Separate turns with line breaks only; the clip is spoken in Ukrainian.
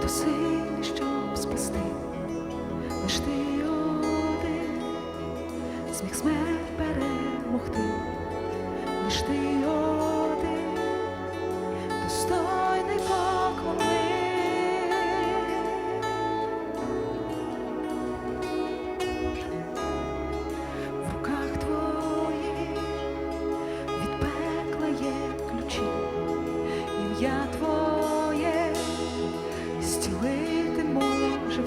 хто сильний, щоб спасти, лиш ти один, зміг смерть перемогти, лиш ти один, достойний поклони. В руках твоїх від пекла є ключі, ім'я твоє